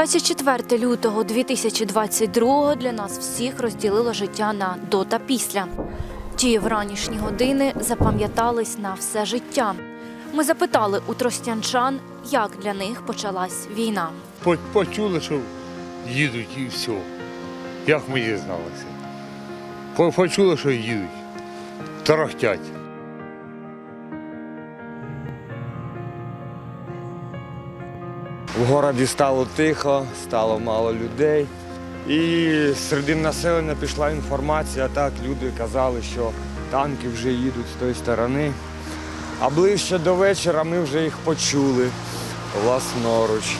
24 лютого 2022 для нас всіх розділило життя на до та після. Ті вранішні години запам'ятались на все життя. Ми запитали у тростянчан, як для них почалась війна. По- Почули, що їдуть і все. Як ми дізналися? По- Почули, що їдуть. Тарахтять. В городі стало тихо, стало мало людей. І серед населення пішла інформація, так люди казали, що танки вже їдуть з тої сторони. А ближче до вечора ми вже їх почули власноруч.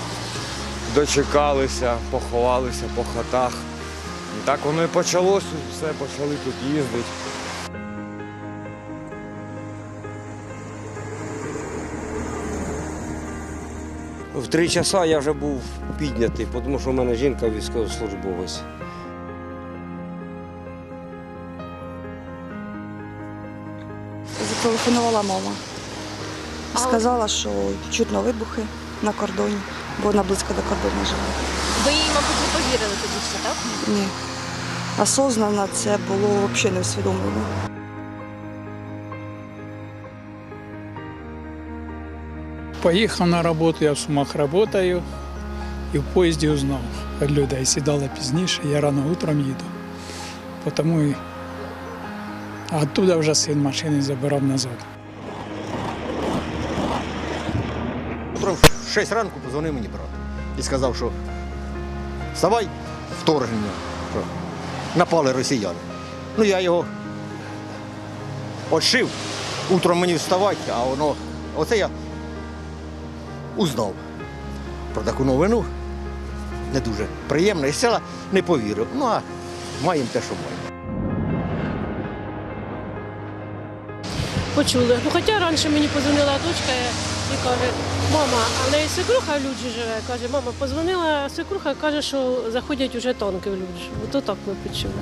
Дочекалися, поховалися по хатах. І так воно і почалося, все почали тут їздити. В три часа я вже був піднятий, тому що в мене жінка військовослужбовець. Зателефонувала мама. Сказала, що чутно вибухи на кордоні, бо вона близько до кордону живе. Ви їй, мабуть, не повірили тоді ще, так? Ні. Осознанно це було взагалі не Поїхав на роботу, я в Сумах працюю і в поїзді узнав від людей. Сідали пізніше, я рано утром їду. Тому і... А вже син машини забирав назад. Утром в 6 ранку позвонив мені брат і сказав, що вставай, вторгнення, що напали росіяни. Ну я його отшив. Утром мені вставати, а воно. Оце я узнав про таку новину. Не дуже приємно. І села не повірив. Ну а маємо те, що маємо. Почули. Ну, хоча раніше мені подзвонила дочка і каже, мама, а в неї свекруха в Люджі живе. Каже, мама, подзвонила свекруха, каже, що заходять уже танки в Люджі. Ото так ми почули.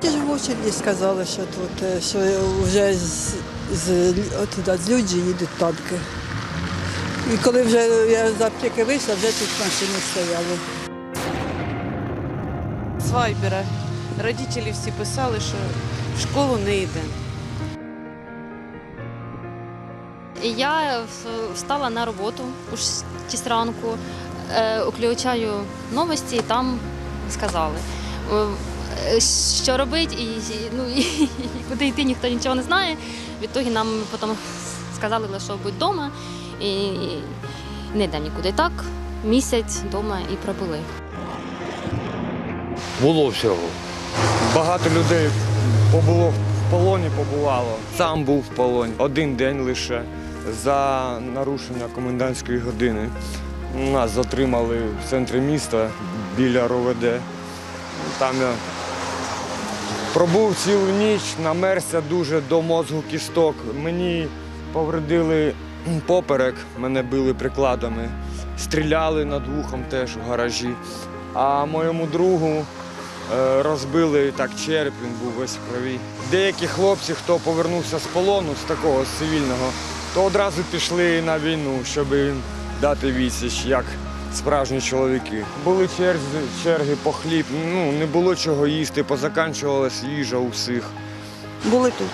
Ті ж в очереді сказали, що тут, е, що вже з, з, отуда, з Люджі їдуть танки. І коли вже я з аптеки вийшла, вже тут машини стояли. з Вайбера. Родителі всі писали, що в школу не йде. Я встала на роботу у 6 ранку, е, включаю новості, і там сказали, е, що робити і- ну, і, і куди йти, ніхто нічого не знає. Відтоді нам потім сказали, що будь вдома і, і не йдемо нікуди. Так місяць вдома і пробули. Було всього. Багато людей побуло в полоні, побувало. Сам був в полоні один день лише за нарушення комендантської години. Нас затримали в центрі міста біля РОВД. Там я пробув цілу ніч, намерзся дуже до мозку кісток. Мені повредили поперек, мене били прикладами, стріляли над вухом теж у гаражі. А моєму другу Е, розбили так череп, він був весь в. Деякі хлопці, хто повернувся з полону, з такого з цивільного, то одразу пішли на війну, щоб дати відсіч, як справжні чоловіки. Були черги, черги по хліб, ну не було чого їсти, позаканчувалась їжа у всіх. Були тут.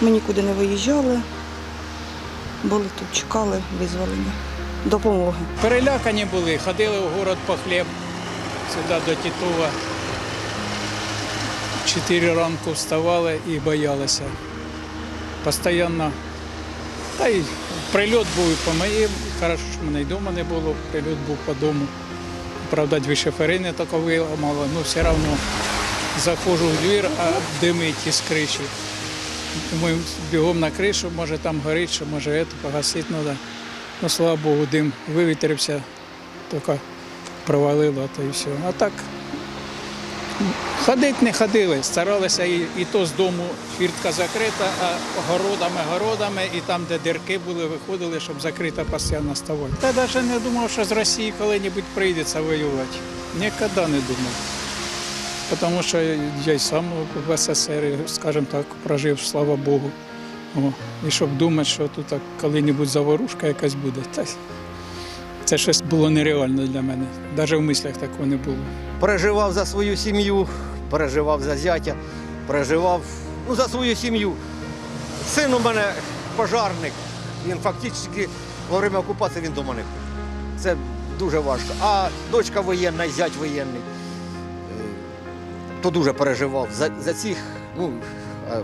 Ми нікуди не виїжджали. Були тут, чекали визволення, допомоги. Перелякані були, ходили в город по хліб, сюди до Тітова. Чотири ранку вставали і боялися. Постоянно. Та й прильот був по моїм, хорошо, що мене вдома не було, прильот був по дому. Правда, дві шиферини тако виламало, ну все одно заходжу в двір, а димить із криші. Думаю, бігом на кришу, може там горить, що може це погасити треба. Ну, слава Богу, дим вивітрився, тільки провалило, то і все. А так ходити не ходили, старалися і, і то з дому фіртка закрита, а городами, городами, і там, де дірки були, виходили, щоб закрита постійно ставати. Та навіть не думав, що з Росії коли-небудь прийдеться воювати. Ніколи не думав. Тому що я й сам в СССР, скажімо так, прожив, слава Богу. О, і щоб думати, що тут коли-небудь заворушка якась буде. Та Це щось було нереально для мене. Навіть в мислях такого не було. Переживав за свою сім'ю, переживав за зятя, переживав ну, за свою сім'ю. Син у мене пожарник. Він фактично во время окупації він вдома не був. Це дуже важко. А дочка воєнна, зять воєнний. Е, То дуже переживав за, за цих, ну, е,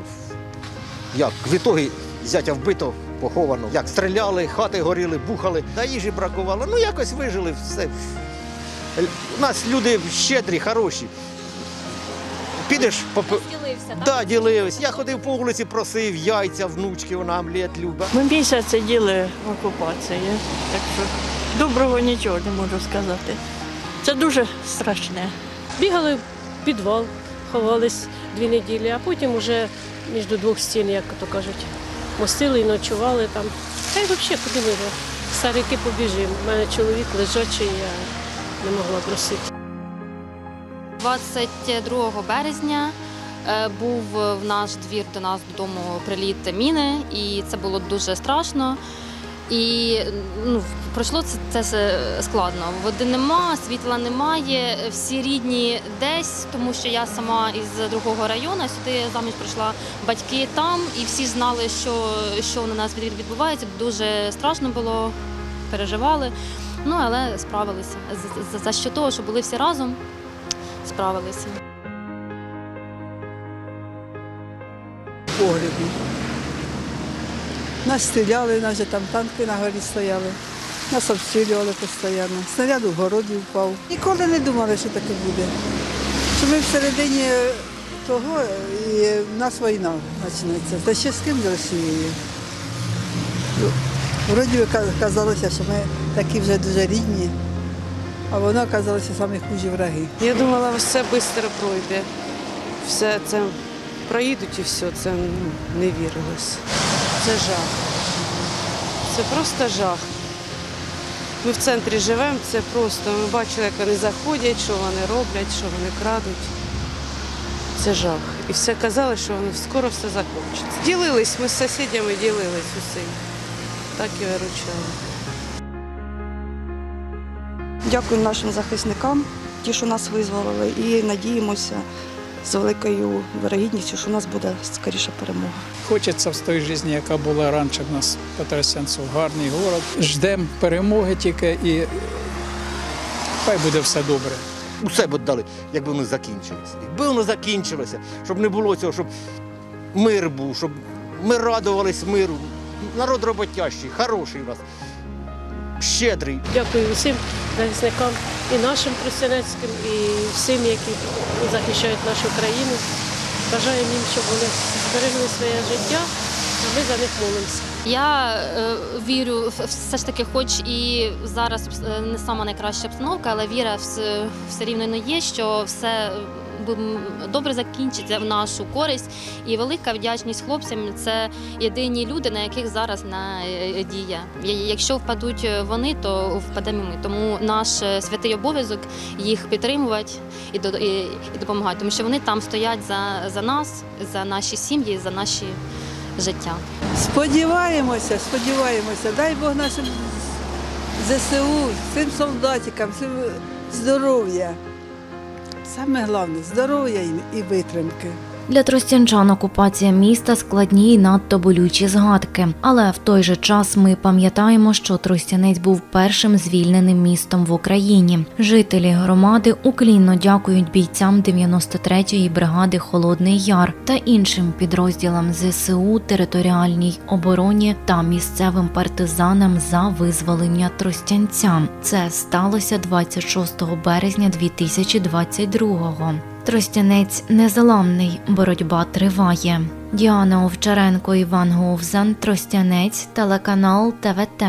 як, в ітогі зятя вбито, поховано. Як стріляли, хати горіли, бухали, та їжі бракувало. Ну якось вижили все. У нас люди щедрі, хороші. Підеш по Ділився, да, ділився. Я ходив по вулиці, просив яйця, внучки, вона омлет любить. Ми місяць сиділи в окупації, так що доброго нічого не можу сказати. Це дуже страшне. Бігали в підвал, ховались дві неділі, а потім вже між двох стін, як то кажуть, мостили і ночували там. Та й взагалі куди ми? Старики побіжимо. У мене чоловік лежачий, я не могла просити. 22 березня е, був в наш двір до нас додому приліт міни, і це було дуже страшно. І ну, пройшло це, це складно. Води нема, світла немає, всі рідні десь, тому що я сама із другого району сюди заміж прийшла батьки там, і всі знали, що, що на нас відбувається. Дуже страшно було, переживали. Ну але справилися. За, за, що того, що були всі разом, справилися. погребі. Нас стріляли, нас же там танки на горі стояли. Нас обстрілювали постійно. Снаряд у городі впав. Ніколи не думали, що таке буде. Що ми всередині того і в нас війна почнеться. Та ще з ким з Росією. Ну, Вроді би казалося, що ми такі вже дуже рідні, а воно оказалося самі хужі враги. Я думала, все швидко пройде. Все це проїдуть і все, це ну, не вірилось. Це жах. Це просто жах. Ми в центрі живемо, це просто. Ми бачили, як вони заходять, що вони роблять, що вони крадуть. Це жах. І все казали, що воно скоро все закінчиться. Ділились, ми з сусідями ділились усім. Так і виручали. Дякую нашим захисникам, ті, що нас визволили, і надіємося з великою вирогідністю, що у нас буде скоріше перемога. Хочеться в той житті, яка була раніше в нас Петросянцев, гарний город. Ждемо перемоги тільки і хай буде все добре. Усе б дали, якби воно закінчилося. Якби воно закінчилося, щоб не було цього, щоб мир був, щоб ми радувались миру. Народ роботящий, хороший у нас, щедрий. Дякую усім захисникам і нашим тростянецьким, і всім, які захищають нашу країну. Бажаємо їм, щоб вони зберегли своє життя, ми за них молимося. Я е, вірю, в- все ж таки, хоч і зараз е, не сама найкраща обстановка, але віра все, все рівно не є, що все добре закінчиться в нашу користь. І велика вдячність хлопцям це єдині люди, на яких зараз надія. Якщо впадуть вони, то впадемо ми. Тому наш е, святий обов'язок їх підтримувати і, і допомагати, тому що вони там стоять за, за нас, за наші сім'ї, за наші життя. Сподіваємося, сподіваємося. Дай Бог нашим ЗСУ, цим солдатикам, цим здоров'я. Саме головне здоров'я і витримки. Для тростянчан окупація міста складні й надто болючі згадки. Але в той же час ми пам'ятаємо, що Тростянець був першим звільненим містом в Україні. Жителі громади уклінно дякують бійцям 93-ї бригади Холодний Яр та іншим підрозділам ЗСУ, територіальній обороні та місцевим партизанам за визволення Тростянця. Це сталося 26 березня 2022-го. Тростянець незламний, боротьба триває. Діана Овчаренко, Іван Говзан, Тростянець, телеканал ТВТ.